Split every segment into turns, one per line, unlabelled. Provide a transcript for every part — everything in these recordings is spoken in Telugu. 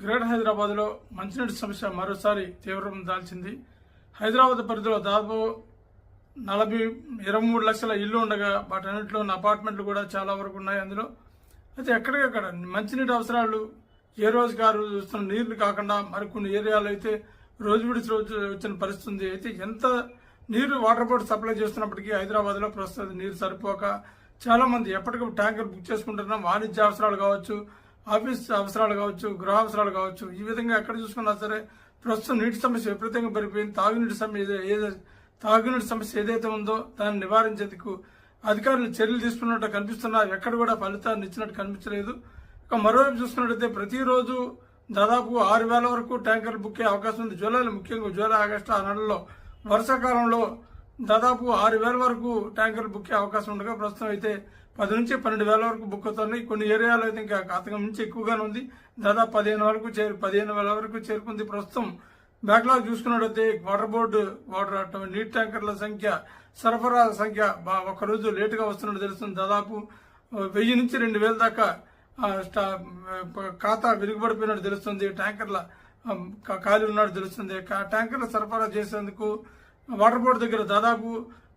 గ్రేటర్ హైదరాబాద్లో మంచినీటి సమస్య మరోసారి తీవ్రం దాల్చింది. హైదరాబాద్ పరిధిలో దాదాపు నలభై ఇరవై మూడు లక్షల ఇల్లు ఉండగా వాటన్నిటిలో అపార్ట్మెంట్లు కూడా చాలా వరకు ఉన్నాయి అందులో. అయితే ఎక్కడికక్కడ మంచినీటి అవసరాలు ఏ రోజు కారు చూస్తున్న వస్తున్న నీళ్ళు కాకుండా మరికొన్ని ఏరియాలో అయితే రోజు విడిచి రోజు వచ్చిన పరిస్థితి ఉంది అయితే ఎంత నీరు వాటర్ బోర్డు సప్లై చేస్తున్నప్పటికీ హైదరాబాద్లో ప్రస్తుతం నీరు సరిపోక చాలా మంది ఎప్పటికప్పుడు ట్యాంకర్ బుక్ చేసుకుంటున్నాం. వాణిజ్య అవసరాలు కావచ్చు ఆఫీస్ అవసరాలు కావచ్చు గృహ అవసరాలు కావచ్చు ఈ విధంగా ఎక్కడ చూసుకున్నా సరే ప్రస్తుతం నీటి సమస్య విపరీతంగా పెరిగిపోయింది. తాగునీటి సమస్య ఏదే- తాగునీటి సమస్య ఏదైతే ఉందో దాన్ని నివారించేందుకు అధికారులు చర్యలు తీసుకున్నట్టు కనిపిస్తున్నా ఎక్కడ కూడా ఫలితాన్ని ఇచ్చినట్టు కనిపించలేదు. ఇక మరోవైపు చూసుకున్నట్టయితే ప్రతిరోజు దాదాపు ఆరు వేల వరకు ట్యాంకర్లు బుక్ అయ్యే అవకాశం ఉంది. జూలైలో ముఖ్యంగా జూలై ఆగస్టు ఆ నెలలో వర్షాకాలంలో దాదాపు ఆరు వేల వరకు ట్యాంకర్లు బుక్ అయ్యే అవకాశం ఉండగా ప్రస్తుతం అయితే పది నుంచి పన్నెండు వేల వరకు బుక్ అవుతున్నాయి. కొన్ని ఏరియాలో అయితే ఇంకా కాతకం నుంచి ఎక్కువగానే ఉంది. దాదాపు పదిహేను వరకు చేరు పదిహేను వేల వరకు చేరుకుంది. ప్రస్తుతం బ్యాక్లాగ్ చూసుకున్నట్టయితే వాటర్ బోర్డు వాటర్ నీటి ట్యాంకర్ల సంఖ్య సరఫరా సంఖ్య బా- ఒక రోజు లేటుగా వస్తున్నట్టు తెలుస్తుంది. దాదాపు వెయ్యి నుంచి రెండు వేల దాకా స్టా- ఖాతా వెలుగుబడిపోయినట్టు తెలుస్తుంది. ట్యాంకర్ల ఖాళీ ఉన్నట్టు తెలుస్తుంది. ట్యాంకర్లు ట్యాంకర్ల సరఫరా చేసేందుకు వాటర్ బోర్డు దగ్గర దాదాపు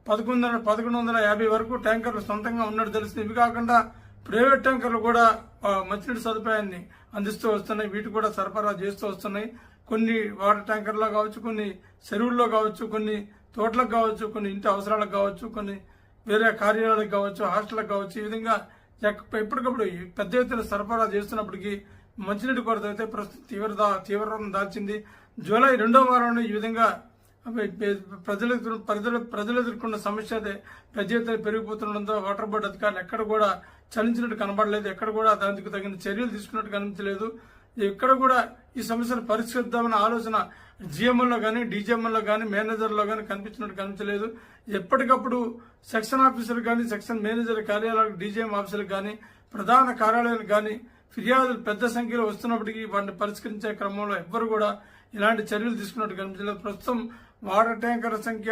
పదకొండు వందల పదకొండు వందల యాభై వరకు ట్యాంకర్లు సొంతంగా ఉన్నట్టు తెలుస్తుంది. ఇవి కాకుండా ప్రైవేట్ ట్యాంకర్లు కూడా మంచినీటి సదుపాయాన్ని అందిస్తూ వస్తున్నాయి. వీటి కూడా సరఫరా చేస్తూ వస్తున్నాయి. కొన్ని వాటర్ ట్యాంకర్లో కావచ్చు కొన్ని చెరువుల్లో కావచ్చు కొన్ని తోటలకు కావచ్చు కొన్ని ఇంటి అవసరాలకు కావచ్చు కొన్ని వేరే కార్యాలయాలకు కావచ్చు హాస్టల్కి కావచ్చు ఈ విధంగా ఎప్పటికప్పుడు ఈ పెద్ద ఎత్తున సరఫరా చేస్తున్నప్పటికీ మంచినీటి కొరత అయితే ప్రస్తుతం తీవ్ర తీవ్రం దాల్చింది. జూలై రెండో వారంలో ఈ విధంగా ప్రజలు ఎదురు- ప్రజలు ప్రజలు ఎదుర్కొన్న సమస్య అదే. ప్రజేతలు పెరిగిపోతుండడంతో వాటర్ బోర్డు అధికారులు ఎక్కడ కూడా చలించినట్టు కనబడలేదు ఎక్కడ కూడా దానికి తగిన చర్యలు తీసుకున్నట్టు కనిపించలేదు. ఎక్కడ కూడా ఈ సమస్యను పరిష్కరిద్దామన్న ఆలోచన జిఎంఎల్లో కానీ డీజీఎంఎల్లో కానీ మేనేజర్లో కానీ కనిపించినట్టు కనిపించలేదు. ఎప్పటికప్పుడు సెక్షన్ ఆఫీసర్ కానీ సెక్షన్ మేనేజర్ కార్యాలయాలకు డీజీఎం ఆఫీసర్లకు కానీ ప్రధాన కార్యాలయాలకు కానీ ఫిర్యాదులు పెద్ద సంఖ్యలో వస్తున్నప్పటికీ వాటిని పరిష్కరించే క్రమంలో ఎవ్వరు కూడా ఇలాంటి చర్యలు తీసుకున్నట్టు కనిపించలేదు. ప్రస్తుతం వాటర్ ట్యాంకర్ల సంఖ్య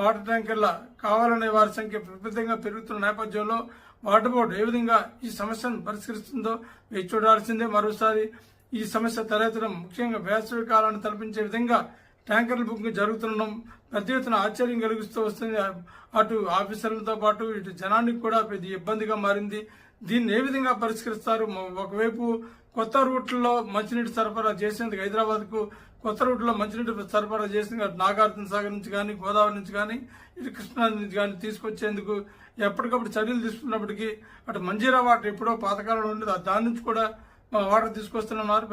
వాటర్ ట్యాంకర్ల కావాలనే వారి సంఖ్య విపరీతంగా పెరుగుతున్న నేపథ్యంలో వాటర్ బోర్డు ఏ విధంగా ఈ సమస్యను పరిష్కరిస్తుందో వేచి చూడాల్సిందే. మరోసారి ఈ సమస్య తలెత్తడం ముఖ్యంగా వేసవి కాలాన్ని తలపించే విధంగా ట్యాంకర్ల బుకింగ్ జరుగుతుండడం పెద్ద ఎత్తున ఆశ్చర్యం కలిగిస్తూ వస్తుంది. అటు ఆఫీసర్లతో పాటు ఇటు జనానికి కూడా పెద్ద ఇబ్బందిగా మారింది. దీన్ని ఏ విధంగా పరిష్కరిస్తారు? ఒకవైపు కొత్త రూట్లలో మంచినీటి సరఫరా చేసేందుకు హైదరాబాద్కు కొత్త రూట్లో మంచినీటి సరఫరా చేసేందుకు అటు నాగార్జున సాగర్ నుంచి కానీ గోదావరి నుంచి కానీ ఇటు కృష్ణా నుంచి కానీ తీసుకొచ్చేందుకు ఎప్పటికప్పుడు చర్యలు తీసుకున్నప్పటికీ అటు మంజీరా వాటర్ ఎప్పుడో పాతకాలంలో ఉండేది. దాని నుంచి కూడా వాటర్ తీసుకొస్తున్నారు.